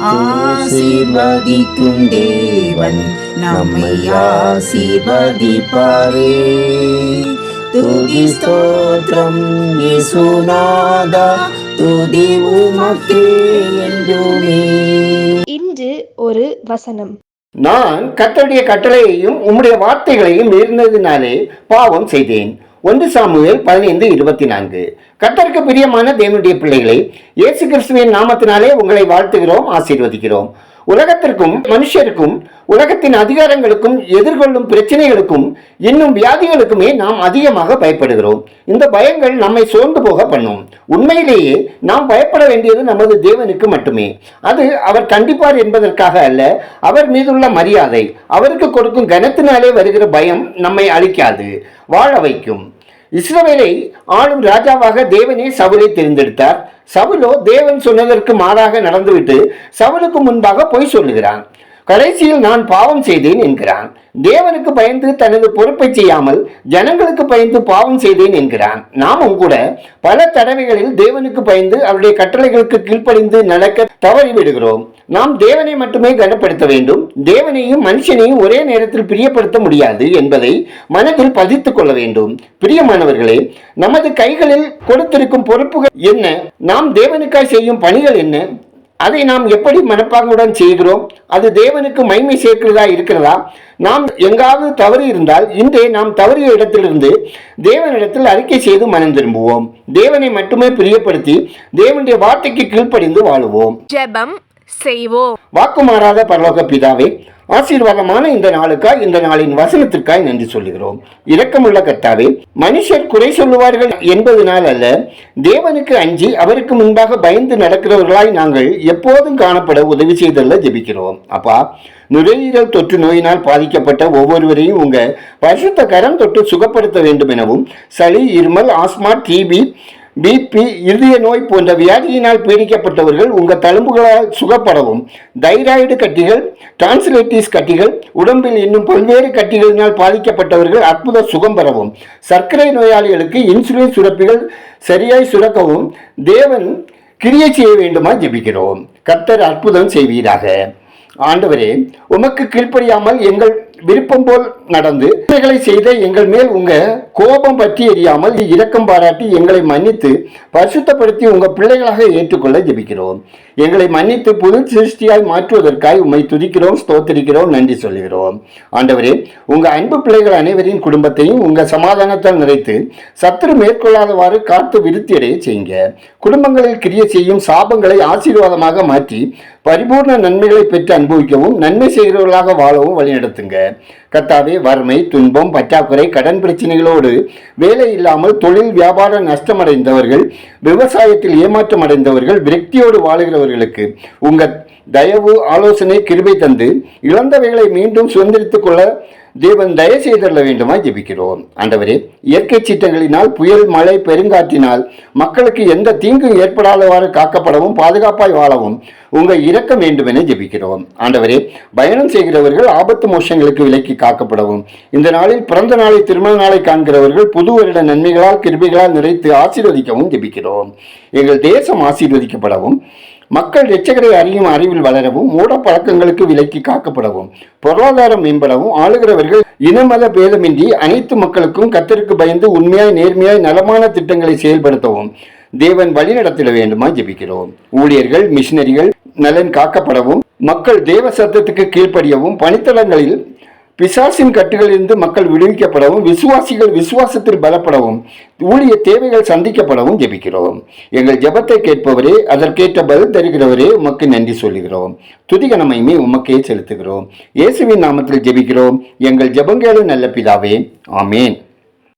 ஆசீர்வதிக்கும் தேவன் நம்மை ஆசீர்வதிப்பாரே. துதி ஸ்தோத்திரம் இயேசுநாதா துதி உமக்கே என்றுமே. இன்று ஒரு வசனம். நான் கர்த்தருடைய கட்டளையையும் உம்முடைய வார்த்தைகளையும் மீறினதினாலே பாவம் செய்தேன். ஒன்று சாமுவேல் பதினைந்து இருபத்தி நான்கு கத்தருக்கு பிரியமான தேவனுடைய பிள்ளைகளை இயேசு கிறிஸ்துவின் நாமத்தினாலே உங்களை வாழ்த்துகிறோம் ஆசீர்வதிக்கிறோம். உலகத்திற்கும் மனுஷருக்கும் உலகத்தின் அதிகாரங்களுக்கும் எதிர்கொள்ளும் பிரச்சனைகளுக்கும் இன்னும் வியாதிகளுக்குமே நாம் அதிகமாக பயப்படுகிறோம். இந்த பயங்கள் நம்மை சோர்ந்து போக பண்ணும். உண்மையிலேயே நாம் பயப்பட வேண்டியது நமது தேவனுக்கு மட்டுமே. அது அவர் கண்டிப்பார் என்பதற்காக அல்ல அவர் மீதுள்ள மரியாதை. அவருக்கு கொடுக்கும் கனத்தினாலே வருகிற பயம் நம்மை அழிக்காது. வாழ வைக்கும். இஸ்ரவேலை ஆளும் ராஜாவாக தேவனே சவுலை தேர்ந்தெடுத்தார். சவுலோ தேவன் சொன்னதற்கு மாறாக நடந்துவிட்டு சவுலுக்கு முன்பாக பொய் சொல்லுகிறான். கடைசியில் நான் பாவம் செய்தேன் என்கிறான். தேவனுக்கு பயந்து தனது பொறுப்பை செய்யாமல் ஜனங்களுக்கு பயந்து பாவம் செய்தேன் என்கிறான். நாமும் கூட பல தடவைகளில் தேவனுக்கு பயந்து அவருடைய கட்டளைகளுக்கு கீழ்ப்படிந்து நடக்க தவறி விடுகிறோம் நாம் தேவனை மட்டுமே கனப்படுத்த வேண்டும். தேவனையும் மனுஷனையும் ஒரே நேரத்தில் பிரியப்படுத்த முடியாது என்பதை மனதில் பதித்துக் கொள்ள வேண்டும். பிரியமானவர்களே நமது கைகளில் கொடுத்திருக்கும் பொறுப்புகள் என்ன? நாம் தேவனுக்காய் செய்யும் பணிகள் என்ன? அதை நாம் எப்படி மனப்பாங்குடன் செய்கிறோம்? அது தேவனுக்கு மைமை சேர்க்கிறதா இருக்கிறதா? நாம் எங்காவது தவறு இருந்தால் இன்றே நாம் தவறிய இடத்திலிருந்து தேவனிடத்தில் அறிக்கை செய்து மனம் திரும்புவோம். தேவனை மட்டுமே பிரியப்படுத்தி தேவனுடைய வார்த்தைக்கு கீழ்ப்படிந்து வாழுவோம். ஜெபம் செய்வோம். வாக்கு மாறாத பரலோக பிதாவே ஆசீர்வாதமான இந்த நாளுக்காய் இந்த நாளின் வசனத்திற்காய் நன்றி சொல்லுகிறோம். இரக்கமுள்ள கர்த்தாவே மனுஷர் குறை சொல்லுவார்கள் என்பதனால் அல்ல தேவனுக்கு அஞ்சி அவருக்கு முன்பாக பயந்து நடக்கிறவர்களாய் நாங்கள் எப்போதும் காணப்பட உதவி செய்தல்ல ஜெபிக்கிறோம். அப்பா நுரையீரல் தொற்று நோயினால் பாதிக்கப்பட்ட ஒவ்வொருவரையும் உங்க பரிசுத்த கரம் தொட்டு சுகப்படுத்த வேண்டும் எனவும் சளி இருமல் ஆஸ்மா டிபி பிபி இருதய நோய் போன்ற வியாதியினால் பீடிக்கப்பட்டவர்கள் உங்கள் தழும்புகளால் சுகப்படவும். தைராய்டு கட்டிகள் டிரான்ஸ்லேட்டிஸ் கட்டிகள் உடம்பில் இன்னும் பல்வேறு கட்டிகளினால் பாதிக்கப்பட்டவர்கள் அற்புத சுகம் பெறவும். சர்க்கரை நோயாளிகளுக்கு இன்சுலின் சுரப்பிகள் சரியாய் சுரக்கவும். தேவன் கிரியை செய்ய வேண்டுமா ஜெபிக்கிறோம். கர்த்தர் அற்புதம் செய்வீராக. ஆண்டவரே உமக்கு கீழ்ப்படியாமல் எங்கள் விருப்பம் போல் நடந்து பிள்ளைகளை செய்த எங்கள் மேல் உங்க கோபம் பற்றி எரியாமல் இரக்கம் பாராட்டி எங்களை மன்னித்து பரிசுத்தப்படுத்தி உங்க பிள்ளைகளாக ஏற்றுக்கொள்ள ஜெபிக்கிறோம். எங்களை மன்னித்து புது சிருஷ்டியாய் மாற்றுவதற்காய் உம்மை துதிக்கிறோம் ஸ்தோத்திரிக்கிறோம் நன்றி சொல்கிறோம் ஆண்டவரே உங்க அன்பு பிள்ளைகள் அனைவரின் குடும்பத்தையும் உங்க சமாதானத்தால் நிறைத்து சத்துரு மேற்கொள்ளாதவாறு காத்து விருத்தியடைய செய்யுங்க. குடும்பங்களில் கிரிய செய்யும் சாபங்களை ஆசீர்வாதமாக மாற்றி பரிபூர்ண நன்மைகளை பெற்று அனுபவிக்கவும் நன்மை செய்கிறவர்களாக வாழவும் வழிநடத்துங்க கத்தாவே வறுமை துன்பம் பற்றாக்குறை கடன் பிரச்சனைகளோடு வேலை இல்லாமல் தொழில் வியாபார நஷ்டமடைந்தவர்கள் விவசாயத்தில் ஏமாற்றம் அடைந்தவர்கள் விரக்தியோடு வாழுகிறவர்களுக்கு உங்கள் தயவு ஆலோசனை கிருபை தந்து இழந்தவைகளை மீண்டும் சுதந்திரித்துக் கொள்ள தேவன் தயவு செய்தள்ள வேண்டுமா ஜெபிக்கிறோம். ஆண்டவரே இயற்கை சீற்றங்களினால் புயல் மழை பெருங்காற்றினால் மக்களுக்கு எந்த தீங்கும் ஏற்படாதவாறு காக்கப்படவும் பாதுகாப்பாய் வாழவும் உங்கள் இரக்கம் வேண்டும் என ஜெபிக்கிறோம். ஆண்டவரே பயணம் செய்கிறவர்கள் ஆபத்து மோஷங்களுக்கு விலக்கி காக்கப்படவும் இந்த நாளில் பிறந்த நாளை திருமண நாளை காண்கிறவர்கள் புது வருட நன்மைகளால் கிருபிகளால் நிறைத்து ஆசீர்வதிக்கவும் ஜெபிக்கிறோம். எங்கள் தேசம் ஆசீர்வதிக்கப்படவும் மக்கள் எச்சகரை அறியும் அறிவில் வளரவும் மூட பழக்கங்களுக்கு விலக்கி காக்கப்படவும் பொருளாதாரம் மேம்படவும் ஆளுகிறவர்கள் இனமத பேதமின்றி அனைத்து மக்களுக்கும் கத்தருக்கு பயந்து உண்மையாய் நேர்மையாய் நலமான திட்டங்களை செயல்படுத்தவும் தேவன் வழிநடத்திட வேண்டுமா ஜெபிக்கிறோம். ஊழியர்கள் மிஷினரிகள் நலன் காக்கப்படவும் மக்கள் தேவ சத்தத்துக்கு கீழ்ப்படியவும் பணித்தளங்களில் பிசாசின் கட்டுகளிலிருந்து மக்கள் விடுவிக்கப்படவும் விசுவாசிகள் விசுவாசத்தில் பலப்படவும் ஊழிய தேவைகள் சந்திக்கப்படவும் ஜெபிக்கிறோம். எங்கள் ஜெபத்தை கேட்பவரே அதற்கேற்ற பதில் தருகிறவரே உமக்கு நன்றி சொல்லுகிறோம். துதிகணமையுமே உமக்கே செலுத்துகிறோம். இயேசுவின் நாமத்தில் ஜெபிக்கிறோம். எங்கள் ஜெபங்கேளு நல்ல பிதாவே. ஆமேன்.